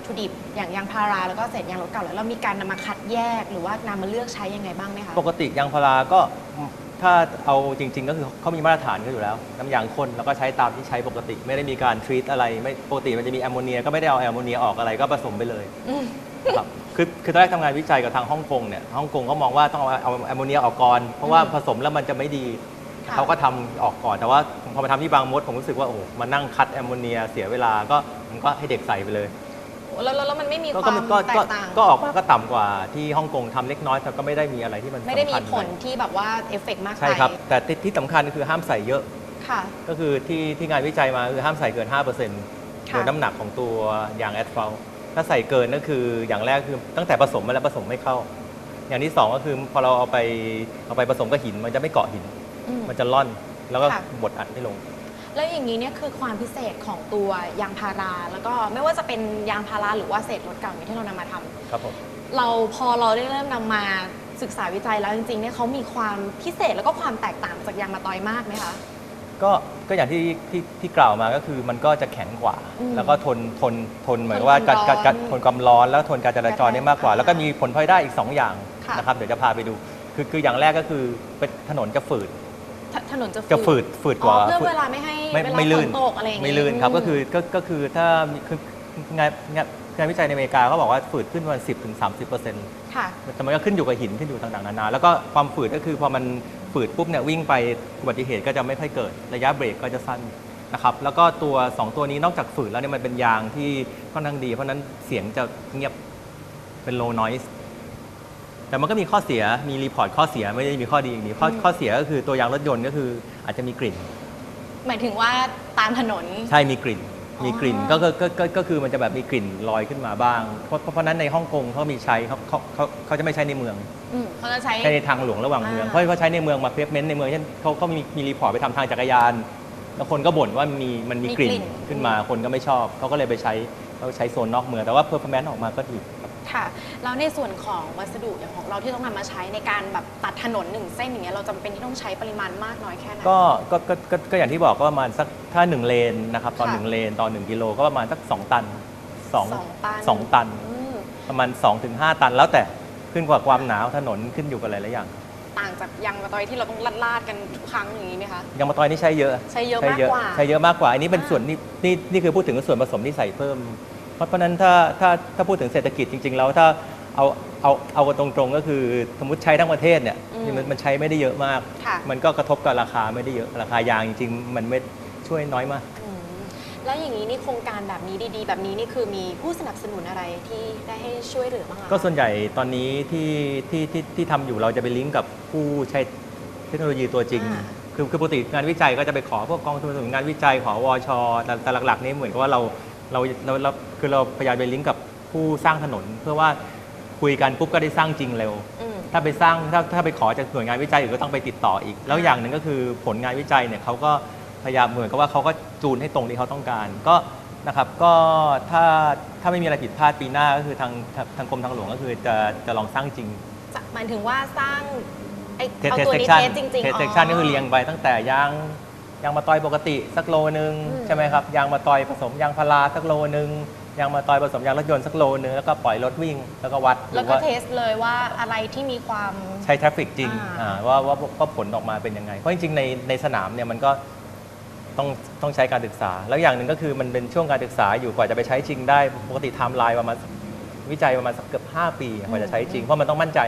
วัตถุดิบ อย่างยางพาราแล้วก็เศษยางรถเก่าแล้วเรามีการนำมาคัดแยกหรือว่านำมาเลือกใช้ยังไงบ้างไหมคะปกติยางพาราก็ถ้าเอาจริง ๆ ก็คือเขามีมาตรฐานกันอยู่แล้ว น้ำยางข้นแล้วก็ใช้ตามที่ใช้ปกติ ไม่ได้มีการทรีตอะไรไม่ปกติมันจะมีแอมโมเนียก็ไม่ได้เอาแอมโมเนียออกอะไรก็ผสมไปเลยอืมครับคือคือตอนแรกทำงานวิจัยกับทางฮ่องกงเนี่ยฮ่องกงเขามองว่าต้องเอาเอาแอมโมเนียออกก่อนเพราะว่าอืมผสมแล้วมันจะไม่ดีค่ะ เขาก็ทำออกก่อนแต่ว่าพอมาทำที่บางมดผมรู้สึกว่าโอ้โหมานั่งคัดแอมโมเนียเสียเวลาก็มันก็ให้เด็กใส่ไปเลย แล้วแล้วแล้วมันไม่มีก็ความก็แตก็กต่างก็ออกมาก็ต่ำกว่าที่ฮ่องกงทำเล็กน้อยแต่ก็ไม่ได้มีอะไรที่มันไม่ได้มีสำคัญผลที่แบบว่าเอฟเฟกต์มากไปใช่ครับ แต่ที่ที่สำคัญคือห้ามใส่เยอะ ค่ะ ก็คือที่ที่งานวิจัยมาคือห้ามใส่เกิน5%โดค่ะยน้ำหนักของตัวยางแอดฟลถ้าใส่เกินก็คืออย่างแรกคือตั้งแต่ผสมมาแล้วผสมไม่เข้า อย่างที่สองก็คือพอเราเอาไปเอาไปผสมกับหินมันจะไม่เกาะหิน อืม มันจะล่อน แล้วก็ค่ะ บดอัดไม่ลง แล้วอย่างนี้เนี่ยคือความพิเศษของตัวยางพารา แล้วก็ไม่ว่าจะเป็นยางพาราหรือว่าเศษรถเก่าเนี่ยที่เรานำมาทำครับผมเราพอเราได้เริ่มนำมาศึกษาวิจัยแล้วจริงๆเนี่ยเขามีความพิเศษแล้วก็ความแตกต่างจากยางมาตอยมากไหมคะ ก็ก็อย่างที่ที่ที่กล่าวมาก็คือมันก็จะแข็งกว่า อืมแล้วก็ทนทนทนเหมือนว่าทนการความการร้อนทนความร้อนแล้วทนการจราจรได้มากกว่าค่ะแล้วก็มีผลพลอยได้อีก 2 อย่างค่ะ นะครับเดี๋ยวจะพาไปดู คือคืออย่างแรกก็คือเป็นถนนจะฝืด ถถนนจะจะฝืดฝืดกอ๋อว่าเพื่อฝืดเวลาไม่ให้ไม่เวลาไม่ฝลื่นนตกอะไรอย่างไม่งี้ลื่นครับมก็คือก็ก็คือถ้ามีคืองานงานงานวิจัยในอเมริกาเขาบอกว่าฝืดขึ้นประมาณ10ถึง30เปอร์เซ็นต์ ค่ะ แต่มันก็ขึ้นอยู่กับหินขึ้นอยู่ต่างๆนานาแล้วก็ความฝืดก็คือพอมันฝืดปุ๊บเนี่ยวิ่งไปอุบัติเหตุก็จะไม่ค่อยเกิดระยะเบรกก็จะสั้นนะครับแล้วก็ตัว 2 ตัวนี้นอกจากฝืดแล้วเนี่ยมันเป็นยางที่ค่อนข้างดี เพราะฉะนั้นเสียงจะเงียบเป็น low noise แต่มันก็มีข้อเสียมีรีพอร์ตข้อเสียไม่ได้มีข้อดีอย่างนี้ข้ออืมข้อเสียก็คือตัวยางรถยนต์ก็คืออาจจะมีกลิ่น หมายถึงว่าตามถนน ใช่มีกลิ่นอ๋อมีกลิ่นก็ก็ก็ก็ก็คือมันจะแบบมีกลิ่นลอยขึ้นมาบ้าง เพราะเพราะเพราะฉะนั้นในฮ่องกงเขามีใช้เขาเขาเขาเขาจะไม่ใช้ในเมืองอืมเขาจะใช้ ใช้ในทางหลวงระหว่างเมืองอ่าเพราะเขาใช้ในเมืองมาเพฟเมนต์ในเมืองเช่นเขาเขามีมีรีพอร์ตไปทำทางจักรยาน แล้วคนก็บ่นว่ามีมันมีกลิ่นขึ้นมาคนก็ไม่ชอบเขาก็เลยไปใช้เขาใช้โซนนอกเมืองแต่ว่าเพอร์ฟอร์แมนซ์ออกมาก็ดีครับค่ะ แล้วในส่วนของวัสดุอย่างของเราที่ต้องนำมาใช้ในการแบบตัดถนนหนึ่งเส้นอย่างเงี้ยเราจำเป็นที่ต้องใช้ปริมาณมากน้อยแค่ไหน ก็ก็ก็ก็ก็อย่างที่บอกก็ประมาณสักถ้า 1 เลนนะครับตอนค่ะ1เลนตอน1กิโลก็ประมาณสัก 2 ตัน2สองตันสองตัน อืมประมาณ 2-5 ตันแล้วแต่ขึ้นกว่าความหนาวถนนขึ้นอยู่กับหลายๆอย่างต่างจากยางมะตอยที่เราต้องลาดๆกันทุกครั้งอย่างนี้ไหมคะยางมะตอยนี่ใช้เยอะ ใช้เยอะมากกว่า ใช้เยอะมากกว่า อันนี้เป็นอ่าส่วนนี่นี่นี่คือพูดถึงส่วนผสมที่ใส่เพิ่ม เพราะเพราะฉะนั้นถ้าถ้าถ้าพูดถึงเศรษฐกิจจริง ๆ แล้วถ้าเอาเอาเอากันตรงๆก็คือสมมติใช้ทั้งประเทศเนี่ยมันมันใช้ไม่ได้เยอะมาก ค่ะ มันก็กระทบกับราคาไม่ได้เยอะราคายางจริง ๆ มันไม่ช่วยน้อยมาก อืมแล้วอย่างนี้นี่โครงการแบบนี้ดีๆ แบบนี้นี่คือมีผู้สนับสนุนอะไรที่ได้ให้ช่วยเหลือบ้างอะคะก็ส่วนใหญ่ตอนนี้ที่ที่ที่ที่ทำอยู่เราจะไปลิงก์กับผู้ใช้เทคโนโลยีตัวจริงอ่าคือคือปกติงานวิจัยก็จะไปขอพวกกองทุนสนับสนุนงานวิจัยขอวชแต่แต่หลัก ๆ นี่เหมือนกับว่าเรา เราเราเราคือเราพยายามไปลิงก์กับผู้สร้างถนน เพื่อว่าคุยกันปุ๊บก็ได้สร้างจริงเร็ว อืม ถ้าไปสร้างถ้าถ้าไปขอจากหน่วยงานวิจัยอื่นก็ต้องไปติดต่ออีก แล้วอ่าอย่างหนึ่งก็คือผลงานวิจัยเนี่ยเขาก็พยายามเหมือนกับว่าเขาก็จูนให้ตรงที่เขาต้องการ ก็นะครับก็ถ้าถ้าไม่มีอะไรผิดพลาดปีหน้าก็คือทางทางทางกรมทางหลวงก็คือจะจะลองสร้างจริงจะหมายถึงว่าสร้างไอ้ เทสเอาเทสตัวเซนี้ชันเทสจริงๆเทสเซชันก็คือเรียงไปตั้งแต่ยาง ยางมาตอยปกติสักโลนึงอืมใช่ไหมครับยางมาตอยผสมยางพาราสักโลนึงยางมาตอยผสมยางรถยนต์สักโลนึงแล้วก็ปล่อยรถวิ่งแล้วก็วัดดูแล้วก็ว่าเทสเลยว่าอะไรที่มีความใช้ทราฟฟิกจริงอ่าอ่าว่าว่าว่าผลออกมาเป็นยังไง เพราะจริงๆในในสนามเนี่ยมันก็ต้องต้องใช้การศึกษา แล้วอย่างหนึ่งก็คือมันเป็นช่วงการศึกษาอยู่กว่าจะไปใช้จริงได้ปกติไทม์ไลน์ประมาณวิจัยประมาณสักเกือบ5 ปีกว่าจะใช้จริงเพราะมันต้องมั่นใจ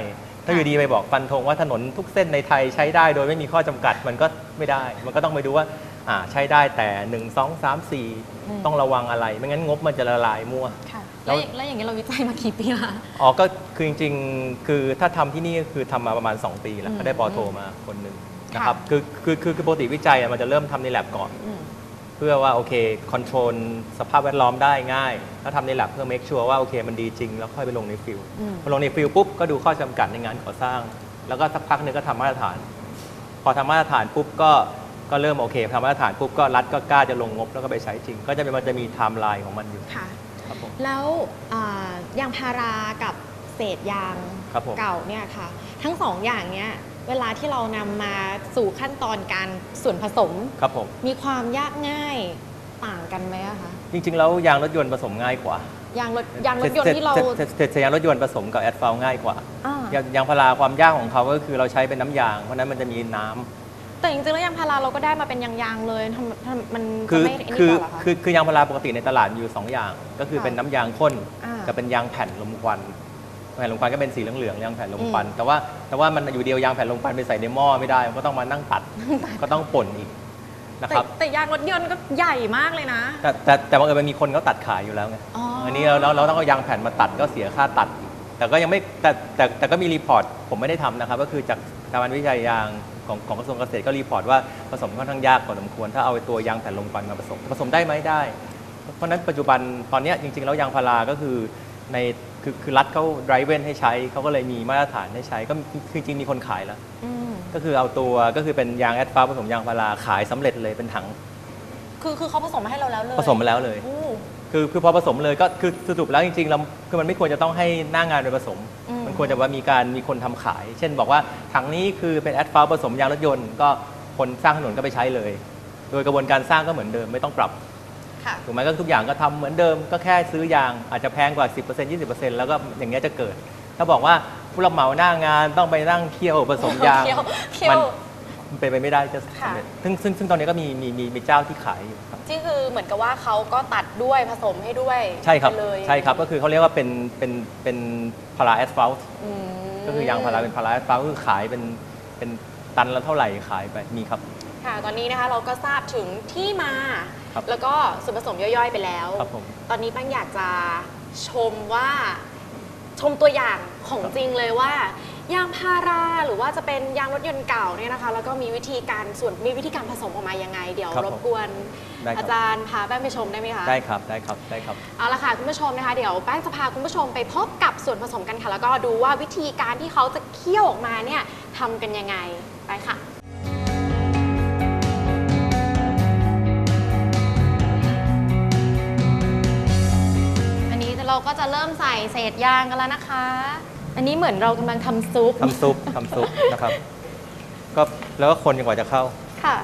ถ้าอยู่ดีไปบอกฟันธงว่าถนนทุกเส้นในไทยใช้ได้โดยไม่มีข้อจำกัดมันก็ไม่ได้ มันก็ต้องไปดูว่าอ่าใช้ได้แต่ 1 2 3อืม4ต้องระวังอะไร ไม่งั้นงบมันจะละลายมั่วค่ะแล้แล้ววแล้วอย่างนี้เราวิจัยมากี่ปีละอ๋อก็คือจริงๆ คือถ้าทำที่นี่ก็คือทำมาประมาณ 2 ปีแล้วอืมก็ได้ปอโทมาคนหนึ่งค่ะนะครับคือคือคือคือปกติวิจัยอะมันจะเริ่มทำใน lab ก่อนอืมเพื่อว่าโอเคคอนโทรลสภาพแวดล้อมได้ง่าย แล้วทำใน lab เพื่อ make sure ว่าโอเคมันดีจริง แล้วค่อยไปลงในฟิลอืม พอลงในฟิลปุ๊บก็ดูข้อจำกัดในงานก่อสร้าง แล้วก็สักพักหนึงก็ทำมาตรฐาน พอทำมาตรฐานปุ๊บก็ก็เริ่มโอเคทำมาตรฐานปุ๊บก็รัฐก็กล้าจะลงงบแล้วก็ไปใช้จริง ก็จะเป็นมันจะมีไทม์ไลน์ของมันอยู่ค่ะ ครับผม แล้วอ่ายางพารากับเศษยางครับผม เก่าเนี่ยค่ะ ทั้งสองอย่างเนี้ย เวลาที่เรานำมาสู่ขั้นตอนการส่วนผสม ครับผม มีความยากง่ายต่างกันไหมอะคะ จริง ๆ แล้วยางรถยนต์ผสมง่ายกว่ายางรถยางรถยนต์ที่เราเศษเศษเศษยางรถยนต์ผสมกับแอสฟัลง่ายกว่าอ่ายางยางพาราความยากของเขาก็คือเราใช้เป็นน้ำยาง เพราะฉะนั้นมันจะมีน้ำ แต่จริงๆแล้วยางพาราเราก็ได้มาเป็นยางๆเลยทำทำมันคืจะอไม่ไอ้นี่คือกว่าเหรอคะ คือคือยางพาราปกติในตลาดมีอยู่สองอย่าง ก็คือค่ะเป็นน้ำยางข้นอ่ากับเป็นยางแผ่นลมควัน แผ่นลมควันก็เป็นสีเหลืองๆยางแผ่นลมควันอืมแต่ว่าแต่ว่ามันอยู่เดียวยางแผ่นลมควันไปใส่ในหม้อไม่ได้มันก็ต้องมานั่งตัดก็ต้องป่นอีกนะแต่ครับแต่ยางรถยนต์ก็ใหญ่มากเลยนะ แต่แต่แต่บังเอิญมันมีคนเขาตัดขายอยู่แล้วไงอ๋ออัอันนี้เราเราเราต้องเอายางแผ่นมาตัดก็เสียค่าตัดอีกแต่ก็ยังไม่แต่แต่แต่ก็มีรีพอร์ตผมไม่ได้ทำนะครับ ก็คือจากสถาบันวิจัยยางของของกระทรวงเกษตรก็รีพอร์ตว่าผสมค่อนข้างยากพอสมควรถ้าเอาไอ้ตัวยางแผ่นลมควันมาผสมผสมได้ไหมได้ เพราะฉะนั้นปัจจุบันตอนเนี้ยจริงๆแล้วยางพาราก็คือใน คือคือรัฐเขาไดรเวนให้ใช้เขาก็เลยมีมาตรฐานให้ใช้ก็คือจริงๆมีคนขายแล้ว อืมก็คือเอาตัวก็คือเป็นยางแอดฟ้าผสมยางพาราขายสำเร็จเลยเป็นถังคือคือเขาผสมมาให้เราแล้วเลยผสมมาแล้วเลย อู้คือคือพอผสมเลยก็คือสรุปแล้วจริงๆเราคือมันไม่ควรจะต้องให้หน้างานไปผสม อืมมันควรจะว่ามีการมีคนทำขาย เช่นบอกว่าถังนี้คือเป็นแอดฟ้าผสมยางรถยนต์ ก็คนสร้างถนนก็ไปใช้เลย โดยกระบวนการสร้างก็เหมือนเดิมไม่ต้องปรับค่ะ ถูกไหมก็ทุกอย่างก็ทำเหมือนเดิมก็แค่ซื้อยางอาจจะแพงกว่า 10% 20%แล้วก็อย่างเงี้ยจะเกิด ถ้าบอกว่าผู้รับเหมาหน้างานต้องไปนั่งเคี่ยวผสมยางเคี่ยวเคี่ยวมันมันเป็นไปไม่ได้จะค่ะสำเร็จซึ่งซึ่งซึ่งตอนนี้ก็มีมีมีมีเจ้าที่ขายอยู่ครับที่คือเหมือนกับว่าเขาก็ตัดด้วยผสมให้ด้วยใช่ครับไปเลยใช่ครับก็คือเขาเรียกว่าเป็นเป็นเป็นพาราแอสฟัลต์อืมก็คือยางพาราเป็นพาราแอสฟัลต์ก็คือขายเป็นเป็นตันละเท่าไหร่ขายไปมีครับค่ะตอนนี้นะคะเราก็ทราบถึงที่มา ครับแล้วก็ส่วนผสมย่อยๆไปแล้ว ครับผม ตอนนี้แป้งอยากจะชมว่าชมตัวอย่างของครับจริงเลยว่ายางพาราหรือว่าจะเป็นยางรถยนต์เก่าเนี่ยนะคะ แล้วก็มีวิธีการส่วนมีวิธีการผสมออกมายังไง เดี๋ยวครับรบผมกวนได้ครับ อาจารย์พาแป้งไปชมได้ไหมคะ ได้ครับได้ครับได้ครับ เอาละค่ะคุณผู้ชมนะคะเดี๋ยวแป้งจะพาคุณผู้ชมไปพบกับส่วนผสมกันค่ะ แล้วก็ดูว่าวิธีการที่เขาจะเคี่ยวออกมาเนี่ยทำกันยังไงไปค่ะ ก็จะเริ่มใส่เศษยางกันแล้วนะคะ อันนี้เหมือนเรากำลังทำซุปทำซุปทำซุปนะครับ ก็แล้วก็คนจนกว่าจะเข้าค่ะ